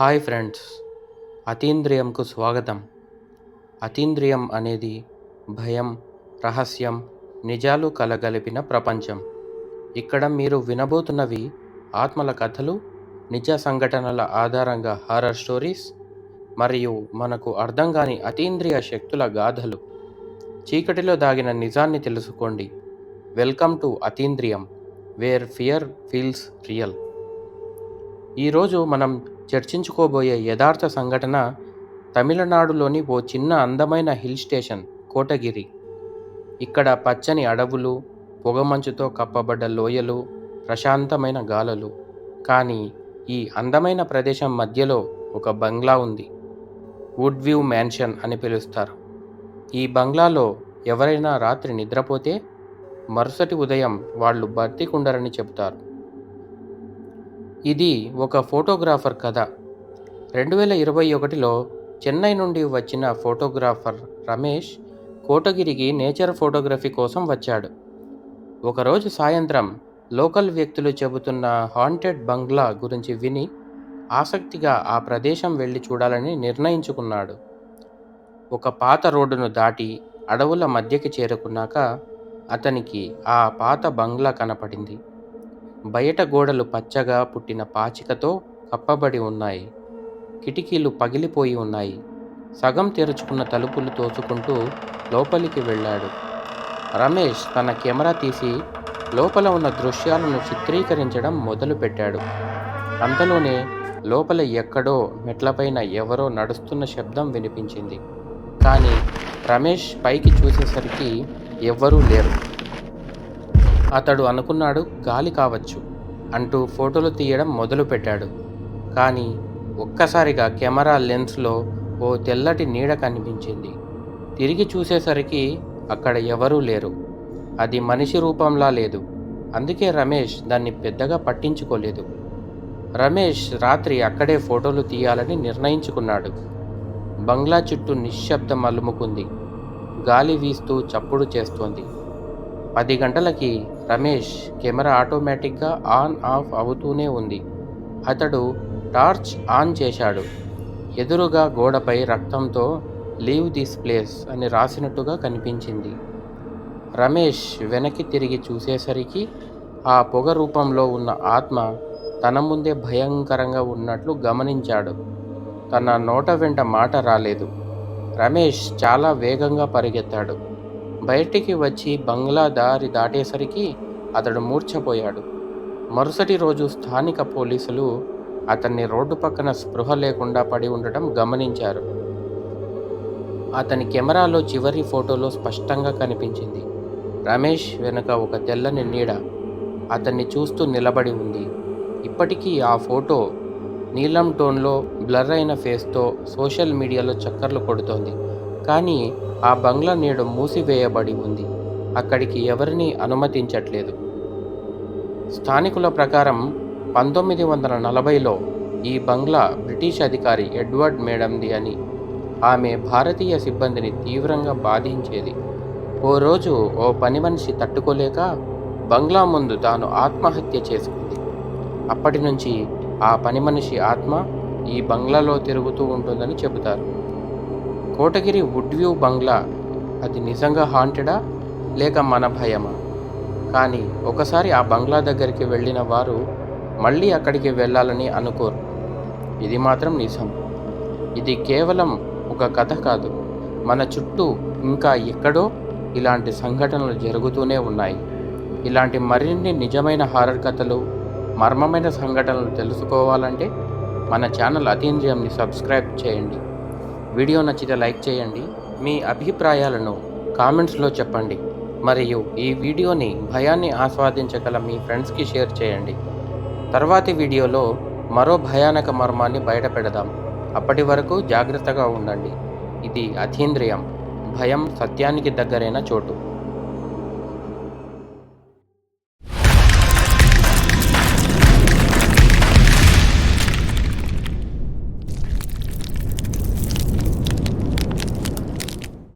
Hi friends అతీంద్రియంకు స్వాగతం. అతీంద్రియం అనేది భయం రహస్యం నిజాలు కలగలిపిన ప్రపంచం. ఇక్కడ మీరు వినబోతున్నవి ఆత్మల కథలు నిజ సంఘటనల ఆధారంగా హారర్ స్టోరీస్ మరియు మనకు అర్థం కాని అతీంద్రియ శక్తుల గాథలు. చీకటిలో దాగిన నిజాన్ని తెలుసుకోండి. Welcome to అతీంద్రియం where fear feels real. ఈరోజు మనం చర్చించుకోబోయే యథార్థ సంఘటన తమిళనాడులోని ఓ చిన్న అందమైన హిల్ స్టేషన్ కోటగిరి. ఇక్కడ పచ్చని అడవులు పొగమంచుతో కప్పబడ్డ లోయలు ప్రశాంతమైన గాలులు. కానీ ఈ అందమైన ప్రదేశం మధ్యలో ఒక బంగ్లా ఉంది. వుడ్ వ్యూ మ్యాన్షన్ అని పిలుస్తారు. ఈ బంగ్లాలో ఎవరైనా రాత్రి నిద్రపోతే మరుసటి ఉదయం వాళ్ళు బతికుండరని చెబుతారు. ఇది ఒక ఫోటోగ్రాఫర్ కథ. రెండు వేల ఇరవై ఒకటిలో చెన్నై నుండి వచ్చిన ఫోటోగ్రాఫర్ రమేష్ కోటగిరికి నేచర్ ఫోటోగ్రఫీ కోసం వచ్చాడు. ఒకరోజు సాయంత్రం లోకల్ వ్యక్తులు చెబుతున్న హాంటెడ్ బంగ్లా గురించి విని ఆసక్తిగా ఆ ప్రదేశం వెళ్ళి చూడాలని నిర్ణయించుకున్నాడు. ఒక పాత రోడ్డును దాటి అడవుల మధ్యకి చేరుకున్నాక అతనికి ఆ పాత బంగ్లా కనపడింది. బయట గోడలు పచ్చగా పుట్టిన పాచికతో కప్పబడి ఉన్నాయి. కిటికీలు పగిలిపోయి ఉన్నాయి. సగం తెరుచుకున్న తలుపులు తోసుకుంటూ లోపలికి వెళ్ళాడు. రమేష్ తన కెమెరా తీసి లోపల ఉన్న దృశ్యాలను చిత్రీకరించడం మొదలుపెట్టాడు. అంతలోనే లోపల ఎక్కడో మెట్లపైన ఎవరో నడుస్తున్న శబ్దం వినిపించింది. కానీ రమేష్ పైకి చూసేసరికి ఎవ్వరూ లేరు. అతడు అనుకున్నాడు గాలి కావచ్చు అంటూ ఫోటోలు తీయడం మొదలుపెట్టాడు. కానీ ఒక్కసారిగా కెమెరా లెన్స్లో ఓ తెల్లటి నీడ కనిపించింది. తిరిగి చూసేసరికి అక్కడ ఎవరూ లేరు. అది మనిషి రూపంలా లేదు. అందుకే రమేష్ దాన్ని పెద్దగా పట్టించుకోలేదు. రమేష్ రాత్రి అక్కడే ఫోటోలు తీయాలని నిర్ణయించుకున్నాడు. బంగ్లా చుట్టూ నిశ్శబ్దం అలుముకుంది. గాలి వీస్తూ చప్పుడు చేస్తోంది. పది గంటలకి రమేష్ కెమెరా ఆటోమేటిక్గా ఆన్ ఆఫ్ అవుతూనే ఉంది. అతడు టార్చ్ ఆన్ చేశాడు. ఎదురుగా గోడపై రక్తంతో లీవ్ దిస్ ప్లేస్ అని రాసినట్టుగా కనిపించింది. రమేష్ వెనక్కి తిరిగి చూసేసరికి ఆ పొగ రూపంలో ఉన్న ఆత్మ తన ముందే భయంకరంగా ఉన్నట్లు గమనించాడు. తన నోట వెంట మాట రాలేదు. రమేష్ చాలా వేగంగా పరిగెత్తాడు. బయటికి వచ్చి బంగ్లా దారి దాటేసరికి అతడు మూర్ఛపోయాడు. మరుసటి రోజు స్థానిక పోలీసులు అతన్ని రోడ్డు పక్కన స్పృహ లేకుండా పడి ఉండటం గమనించారు. అతని కెమెరాలో చివరి ఫోటోలో స్పష్టంగా కనిపించింది. రమేష్ వెనుక ఒక తెల్లని నీడ. అతన్ని చూస్తూ నిలబడి ఉంది. ఇప్పటికీ ఆ ఫోటో నీలం టోన్లో బ్లర్ అయిన ఫేస్తో సోషల్ మీడియాలో చక్కర్లు కొడుతోంది. కానీ ఆ బంగ్లా నేడు మూసివేయబడి ఉంది. అక్కడికి ఎవరిని అనుమతించట్లేదు. స్థానికుల ప్రకారం పంతొమ్మిది వందల నలభైలో ఈ బంగ్లా బ్రిటిష్ అధికారి ఎడ్వర్డ్ మేడంది అని ఆమె భారతీయ సిబ్బందిని తీవ్రంగా బాధించేది. ఓ రోజు ఓ పని మనిషి తట్టుకోలేక బంగ్లా ముందు తాను ఆత్మహత్య చేసుకుంది. అప్పటి నుంచి ఆ పని మనిషి ఆత్మ ఈ బంగ్లాలో తిరుగుతూ ఉంటుందని చెబుతారు. కోటగిరి వుడ్ వ్యూ బంగ్లా అది నిజంగా హాంటెడా లేక మన భయమా? కానీ ఒకసారి ఆ బంగ్లా దగ్గరికి వెళ్ళిన వారు మళ్ళీ అక్కడికి వెళ్ళాలని అనుకోరు. ఇది మాత్రం నిజం. ఇది కేవలం ఒక కథ కాదు. మన చుట్టూ ఇంకా ఎక్కడో ఇలాంటి సంఘటనలు జరుగుతూనే ఉన్నాయి. ఇలాంటి మరిన్ని నిజమైన హారర్ కథలు మర్మమైన సంఘటనలు తెలుసుకోవాలంటే మన ఛానల్ అతీంద్రియంని సబ్స్క్రైబ్ చేయండి. వీడియో నచ్చితే లైక్ చేయండి. మీ అభిప్రాయాలను కామెంట్స్లో చెప్పండి. మరియు ఈ వీడియోని భయాన్ని ఆస్వాదించగల మీ ఫ్రెండ్స్కి షేర్ చేయండి. తర్వాతి వీడియోలో మరో భయానక మర్మాన్ని బయటపెడదాం. అప్పటి వరకు జాగ్రత్తగా ఉండండి. ఇది అతీంద్రియం. భయం సత్యానికి దగ్గరైన చోటు.